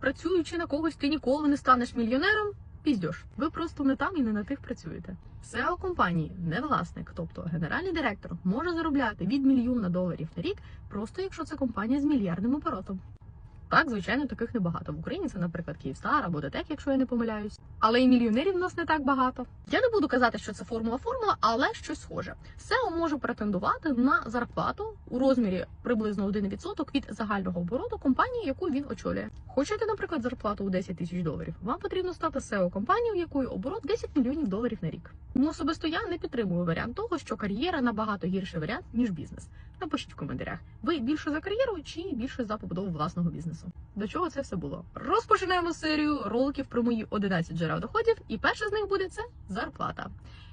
працюючи на когось, ти ніколи не станеш мільйонером. Піздьош, ви просто не там і не на тих працюєте. SEO компанії, не власник, тобто генеральний директор, може заробляти від мільйона доларів на рік, просто якщо це компанія з мільярдним оборотом. Так, звичайно, таких небагато. В Україні це, наприклад, Київстар або ДТЕК, якщо я не помиляюсь. Але і мільйонерів в нас не так багато. Я не буду казати, що це формула-формула, але щось схоже. SEO може претендувати на зарплату у розмірі приблизно 1% від загального обороту компанії, яку він очолює. Хочете, наприклад, зарплату у 10 тисяч доларів? Вам потрібно стати SEO компанією, якої оборот 10 мільйонів доларів на рік. Ну особисто я не підтримую варіант того, що кар'єра набагато гірший варіант ніж бізнес. Напишіть в коментарях, ви більше за кар'єру чи більше за побудову власного бізнесу. До чого це все було? Розпочинаємо серію роликів про мої 11 джерел доходів, і перше з них буде це зарплата.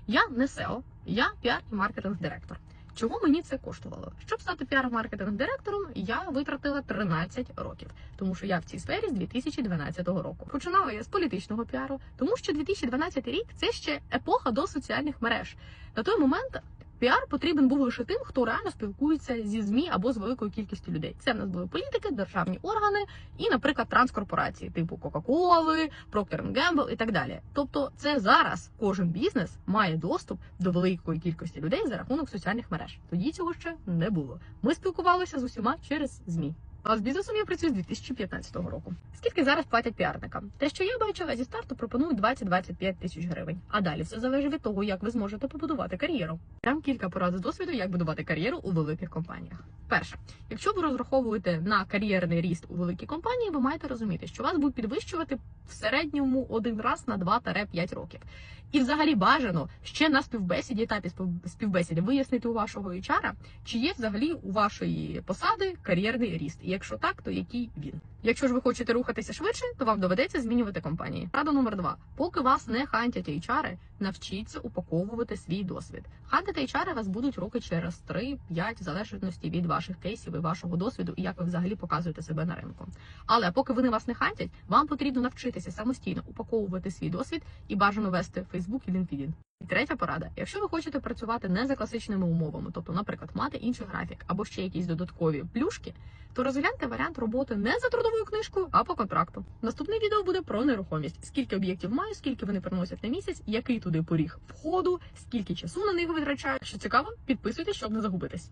Я не SEO, я піар і маркетинг директор. Чого мені це коштувало? Щоб стати піар-маркетинг директором, я витратила 13 років, тому що я в цій сфері з 2012 року. Починала я з політичного піару, тому що 2012 рік це ще епоха до соціальних мереж. На той момент піар потрібен був лише тим, хто реально спілкується зі змі або з великою кількістю людей. Це в нас були політики, державні органи і, наприклад, транскорпорації типу Кока-Коли, Procter Gamble і так далі. Тобто, це зараз кожен бізнес має доступ до великої кількості людей за рахунок соціальних мереж. Тоді цього ще не було. Ми спілкувалися з усіма через змі. А з бізнесом я працюю з 2015 року. Скільки зараз платять піарникам? Те, що я бачила зі старту, пропонують 20-25 тисяч гривень. А далі все залежить від того, як ви зможете побудувати кар'єру. Там кілька порад з досвіду, як будувати кар'єру у великих компаніях. Перше, якщо ви розраховуєте на кар'єрний ріст у великій компанії, ви маєте розуміти, що вас будуть підвищувати в середньому один раз на 2-5 років. І взагалі бажано ще на співбесіді, етапі спів- співбесіди вияснити у вашого HR, чи є взагалі у вашої посади кар'єрний ріст. І якщо так, то який він? Якщо ж ви хочете рухатися швидше, то вам доведеться змінювати компанії. Рада номер два: поки вас не хантять HR, навчіться упаковувати свій досвід. Хантити HR вас будуть роки через 3-5, в залежності від ваших кейсів і вашого досвіду, і як ви взагалі показуєте себе на ринку. Але поки вони вас не хантять, вам потрібно навчитися самостійно упаковувати свій досвід і бажано вести Facebook і LinkedIn. І третя порада: якщо ви хочете працювати не за класичними умовами, тобто, наприклад, мати інший графік або ще якісь додаткові плюшки, то розгляньте варіант роботи не за трудовою книжкою, а по контракту. Наступне відео буде про нерухомість: скільки об'єктів маю, скільки вони приносять на місяць, який туди поріг входу, скільки часу на них витрачаю. Що цікаво, підписуйтесь, щоб не загубитись.